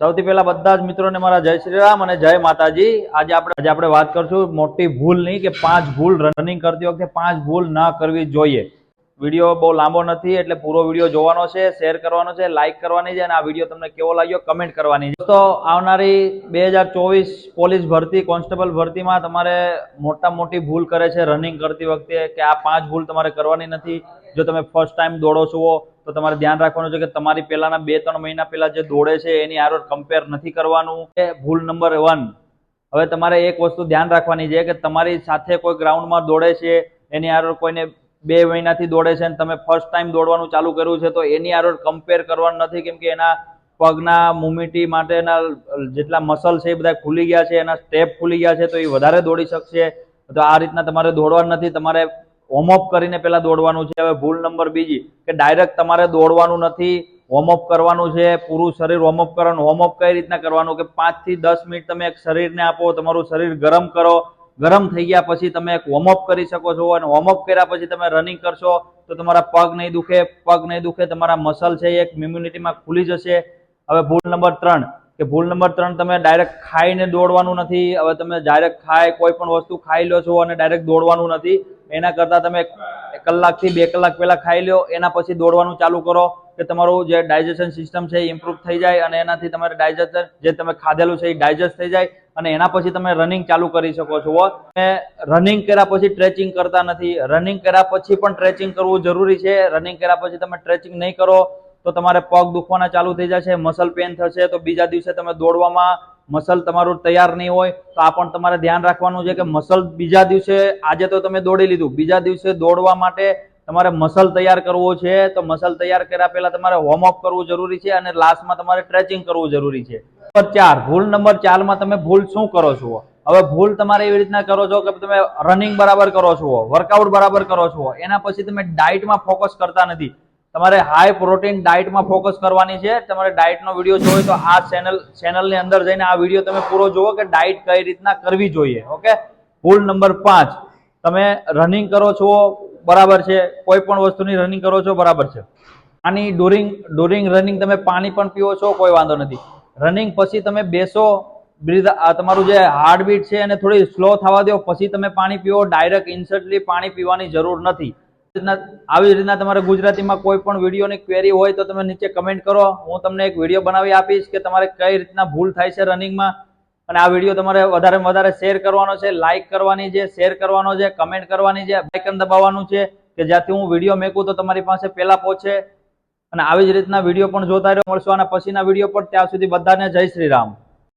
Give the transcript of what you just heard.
સૌથી પહેલા બધા જ મિત્રોને મારા જય શ્રી રામ અને જય માતાજી. આજે આપણે આજે આપણે વાત કરશું મોટી ભૂલ નહીં કે પાંચ ભૂલ રનિંગ કરતી વખતે પાંચ ભૂલ ના કરવી જોઈએ. વીડિયો બહુ લાંબો નથી, એટલે પૂરો વીડિયો જોવાનો છે શેર કરવાનો છે લાઇક કરવાની છે, અને આ વીડિયો તમને કેવો લાગ્યો કમેન્ટ કરવાની છે. તો આવનારી બે હજાર ચોવીસ પોલીસ ભરતી, કોન્સ્ટેબલ ભરતીમાં તમારે મોટા મોટી ભૂલ કરે છે રનિંગ કરતી વખતે કે આ પાંચ ભૂલ તમારે કરવાની નથી. જો તમે ફર્સ્ટ ટાઈમ દોડો છો, તો તમારે ધ્યાન રાખવાનું છે કે તમારી પહેલાના બે ત્રણ મહિના પહેલા જે દોડે છે, એની આરોડ કમ્પેર નથી કરવાનું. એ ભૂલ નંબર વન હવે તમારે એક વસ્તુ ધ્યાન રાખવાની છે કે તમારી સાથે કોઈ ગ્રાઉન્ડમાં દોડે છે, એની આરોડ કોઈને બે મહિનાથી દોડે છે અને તમે ફર્સ્ટ ટાઈમ દોડવાનું ચાલુ કર્યું છે, તો એની આરો કમ્પેર કરવાનું નથી, કેમ કે એના પગના, મુમિટી માટેના જેટલા મસલ છે એ બધા ખુલી ગયા છે, એના સ્ટેપ ખુલી ગયા છે, તો એ વધારે દોડી શકશે. તો આ રીતના તમારે દોડવાનું નથી, તમારે વોર્મઅપ કરીને પહેલાં દોડવાનું છે. હવે ભૂલ નંબર બીજી, કે ડાયરેક્ટ તમારે દોડવાનું નથી વોર્મઅપ કરવાનું છે, પૂરું શરીર વોર્મઅપ કરવાનું વોર્મઅપ કઈ રીતના કરવાનું, કે પાંચથી દસ મિનિટ તમે શરીરને આપો, તમારું શરીર ગરમ કરો ગરમ થઈ ગયા પછી તમે એક વોર્મઅપ કરી શકો છો અને વોર્મઅપ કર્યા પછી તમે રનિંગ કરશો તો તમારા પગ નહીં દુખે, પગ નહીં દુખે, તમારા મસલ છે એક ઇમ્યુનિટીમાં ખુલી જશે. હવે ભૂલ નંબર ત્રણ, કે ભૂલ નંબર ત્રણ તમે ડાયરેક્ટ ખાઈને દોડવાનું નથી. હવે તમે ડાયરેક્ટ ખાય, કોઈ પણ વસ્તુ ખાઈ લો છો અને ડાયરેક્ટ દોડવાનું નથી. એના કરતાં તમે કલાકથી બે કલાક પહેલા ખાઈ લો, એના પછી દોડવાનું ચાલુ કરો. કે તમારું જે ડાયજેશન સિસ્ટમ છે એ ઇમ્પ્રૂવ થઈ જાય અને એનાથી તમારે ડાયજેશન જે તમે ખાધેલું છે એ ડાયજેસ્ટ થઈ જાય અને એના પછી તમે રનિંગ ચાલુ કરી શકો છો. અને રનિંગ કર્યા પછી ટ્રેચિંગ કરતા નથી. રનિંગ કર્યા પછી પણ ટ્રેચિંગ કરવું જરૂરી છે. રનિંગ કર્યા પછી તમે ટ્રેચિંગ નહીં કરો તો તમારે પગ દુખવાના ચાલુ થઈ જશે મસલ પેન થશે, તો બીજા દિવસે તમે દોડવામાં મસલ તમારું તૈયાર નહીં હોય તો આ પણ તમારે ધ્યાન રાખવાનું છે કે મસલ બીજા દિવસે આજે તો તમે દોડી લીધું. બીજા દિવસે દોડવા માટે તમારે મસલ તૈયાર કરવો છે, તો મસલ તૈયાર કર્યા પહેલા તમારે વોર્મઅપ કરવું જરૂરી છે અને લાસ્ટમાં તમારે સ્ટ્રેચિંગ કરવું જરૂરી છે. નંબર ચાર, ભૂલ નંબર ચારમાં તમે ભૂલ શું કરો છો? હવે ભૂલ તમારે એવી રીતના કરો છો કે તમે રનિંગ બરાબર કરો છો વર્કઆઉટ બરાબર કરો છો, એના પછી તમે ડાયટમાં ફોકસ કરતા નથી. તમારે હાઈ પ્રોટીન ડાયટમાં ફોકસ કરવાની છે. તમારે ડાયટનો વીડિયો જોયો તો આ ચેનલ ચેનલની અંદર જઈને આ વીડિયો તમે પૂરો જુઓ કે ડાયટ કઈ રીતના કરવી જોઈએ ઓકે ભૂલ નંબર પાંચ, તમે રનિંગ કરો છો બરાબર છે. કોઈ પણ વસ્તુની રનિંગ કરો છો, બરાબર છે. આની ડુરિંગ ડુરિંગ રનિંગ તમે પાણી પણ પીવો છો, કોઈ વાંધો નથી. રનિંગ પછી તમે બેસો બ્રીધ તમારું જે હાર્ટબીટ છે એને થોડી સ્લો થવા દો, પછી તમે પાણી પીવો ડાયરેક્ટ ઇન્સર્ટલી પાણી પીવાની જરૂર નથી. આવી રીતના તમારે ગુજરાતીમાં કોઈ પણ વિડીયોની ક્વેરી હોય તો તમે નીચે કમેન્ટ કરો. હું તમને એક વીડિયો બનાવી આપીશ કે તમારે કઈ રીતના ભૂલ થાય છે રનિંગમાં અને આ વીડિયો તમારે વધારે વધારે શેર કરવાનો છે લાઇક કરવાની છે શેર કરવાનો છે કમેન્ટ કરવાની છે આઇકન દબાવવાનું છે કે જ્યાંથી હું વીડિયો મેકું તો તમારી પાસે પહેલા પહોંચે. અને આવી જ રીતના વીડિયો પણ જોતા રહ્યો, મળશો અને પછીના વીડિયો પણ ત્યાં સુધી બધાને જય શ્રી રામ.